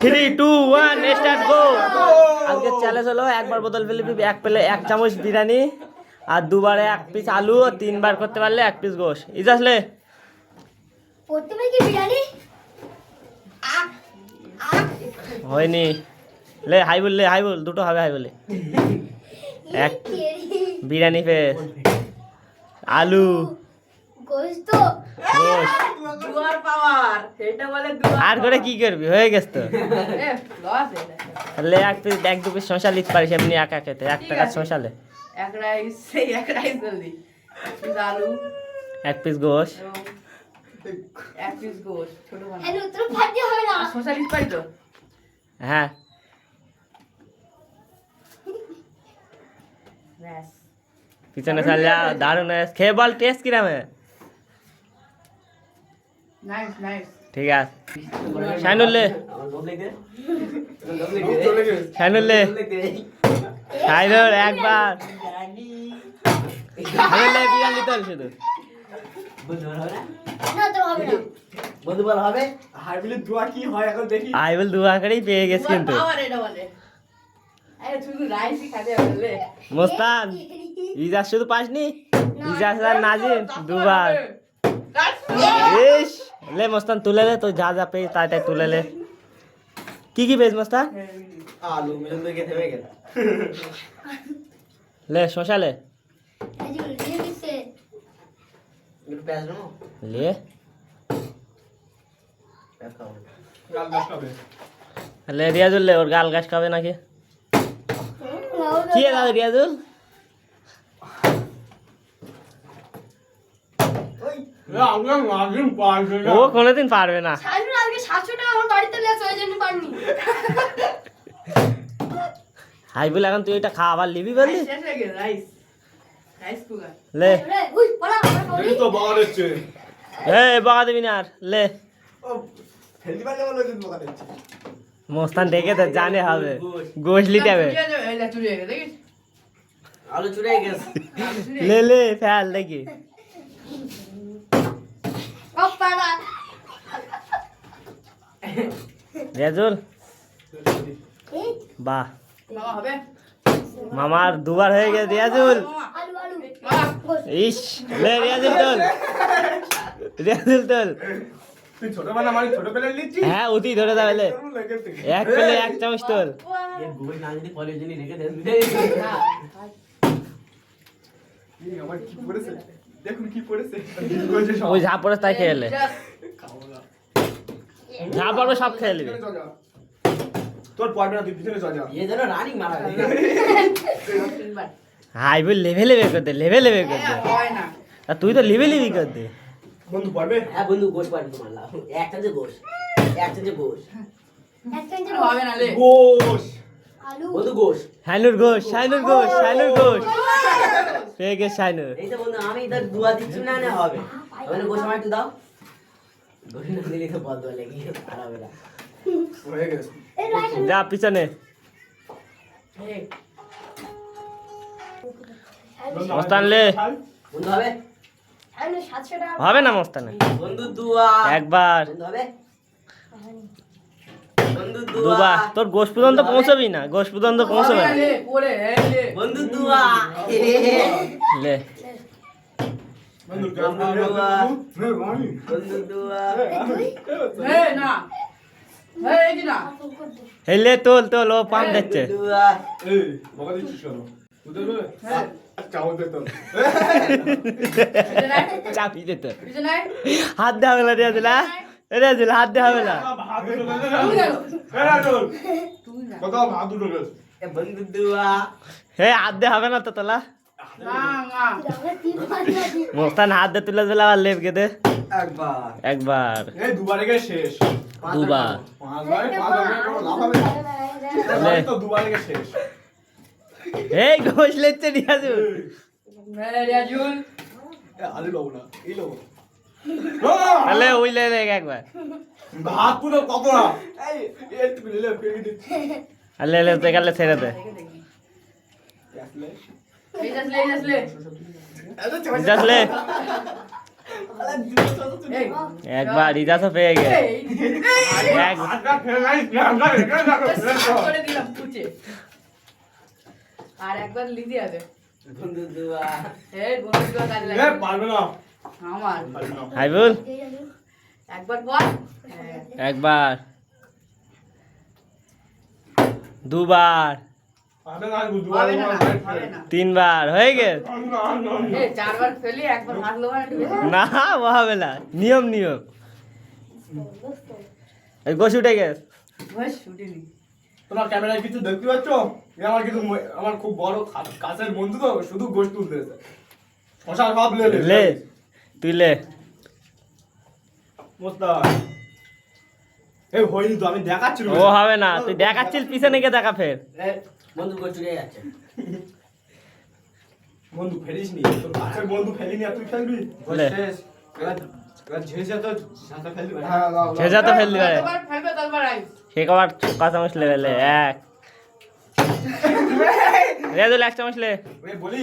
Three two one start go আজকে challenge হলো একবার বোতল ফেলে এক পেলে এক চামচ বিরিয়ানি আর দুবারে এক পিস আলু ও তিনবার করতে পারলে এক পিস গোশ। ইজ আসলে? প্রথমে কি বিরিয়ানি? হয়নি। লে হাই বল লে হাই বল দুটো হবে হাই বলে। এক বিরিয়ানি ফেস আলু। আর করে কি করবি? হয়ে গেছে তো। তাহলে এক পিস এক শশা লিখতে পারিস এমনি একা খেতে। এক টাকা শশালে। এক রাইস সেই এক রাইস জলদি। পিস আলু। এক পিস গোশ। এক পিস গোশ ছোট হ্যাঁ হবে না। শশা লিখতে পারি তো? হ্যাঁ। পিছনে দারুণ খেয়ে বল টেস্ট কিরাম ঠিক আছে। শাইনুল লে শাইনুল একবার। শুধু? না তো হবে না। বন্ধু বল হবে আই বল দুয়া করেই পেয়ে গেছে কিন্তু। শুধু মোস্তান ইজাজ পাসনি? ইজাজ আর নাজিম দুবার। ইস! লে মোস্তান তুলে লে তো যা যা পেয়ে তাই তাই তুলে লে কি কি পেয়েছ মোস্তান আলু মিলন থেমে গেল লে শশা লে লে লে রিয়াজুল লে ওর গাল গাছ খাবে নাকি কি দাদা রিয়াজুল ও কোনোদিন পারবে না। হাই বলে এখন তুই এটা খাওয়া আবার লিবি বললি? লে। এ বকা দিবি না আর লে। মোস্তান দেখে তো জানে হবে। গোসলি গেছে। লে লে ফেল দেখি। রিয়াজুল বাহ। মামার দুবার হয়ে গেছে রিয়াজুল। ইস লে রিয়াজুল তোল। রিয়াজুল তোল। হ্যাঁ উঠি ধরে যাবে লে। এক পেলে এক চামচ তোল। এ গুগল না জন্য রেখে দেন ওই যা পড়ে তাই খেয়ে লে Just যা পড়বে সব খেয়ে নিবি। তোর পড়বে না তুই পিছনে চল যা। এ যেন রানিং মারা হাই বল লেভে লেভে করতে লেভে লেভে করতে। হ্যাঁ, না। তুই তো লিভে লিভি করতে। বন্ধু পড়বে? হ্যাঁ বন্ধু গোশ পাড়ি তোমার লাও এক চামচে গোশ এক চামচে গোশ। এক চামচে হবে না লে। গোশ। আলু। বন্ধু গোশ। শাইনুর ঘোষ শাইনুর ঘোষ শাইনুর ঘোষ পেয়ে গেছে শাইনুর এই তো বন্ধু আমি দুয়া দিচ্ছি না না হবে। গোশ আমার একটু দাও। গোশ না দিলে তো বল দোয়া লেগে আর হবে হয়ে গেছে। যা পিছনে। মস্তান লে। বন্ধু হবে? হবে না মস্তানে? বন্ধু দুয়া। একবার। বন্ধু হবে? বন্ধু দুবার তোর গোশ পর্যন্ত পৌঁছবি না গোশ পর্যন্ত পৌঁছবে না। বন্ধু দুয়া। লে। বন্ধু বন্ধু বন্ধু দুয়া। এই, না। এই, এই কি না? এই লে তোল তোল ও পাম দেখছে দেবে চাপি দে তোর। পিছনে আয়। হাত দেওয়া হবে রিয়াজুল হাত দেওয়া দুয়া হে হাত হবে না তো তোলা। মোস্তান হাত দিয়ে তুলে দিলে আবার লেপ গেদে একবার। একবার। এই শেষ। দুবার। পাঁচ বারে পাঁচ বারে কোনো লাভ হবে না। লে। তো দুবারে গিয়ে শেষ। এই ঘোষ লেচ্ছে রিয়াজুল। রিয়াজুল। আলু লবো না এই লবো। তাহলে ওই লে লে একবার। ভাত পুরো কত না এই একটু নিলে ফেলে দিচ্ছি। আর লে লে দেখালে ছেড়ে দে। দেখে দেখি। এই যাস লে, এই যাস লে। যাস লে এই, একবার রিজাসও পেয়ে গেছে দেখো আর একবার লিদি আছে বন্ধু দুয়া। বন্ধু কাজ লাগে পারবে না। আমার। হাইবুল একবার হ্যাঁ। একবার। দুবার। তিনবার হয়ে গেছে। না হবে না। নিয়ম নিয়ম। এই গোস উঠে গেছে। তোমার ক্যামেরায় কিছু দেখতে পাচ্ছ? আমার কিছু আমার খুব বড় কাছের বন্ধু তো শুধু শশার ভাব লে। লে। তুই লে মোস্তাক এই হয়নি তো আমি দেখাচ্ছি ও হবে না তুই দেখাচ্ছিস পিছনে গিয়ে দেখা ফের। বন্ধু গোল যাচ্ছে? বন্ধু ফেলিস নি তোর কাছের বন্ধু ফেলিনি আর তুই ফেলবি? শেষ। এবার এবার তো ঝেঝা পারে সে কবার মশলে গেলে এক। রেজুল এক চামচ লে। বলি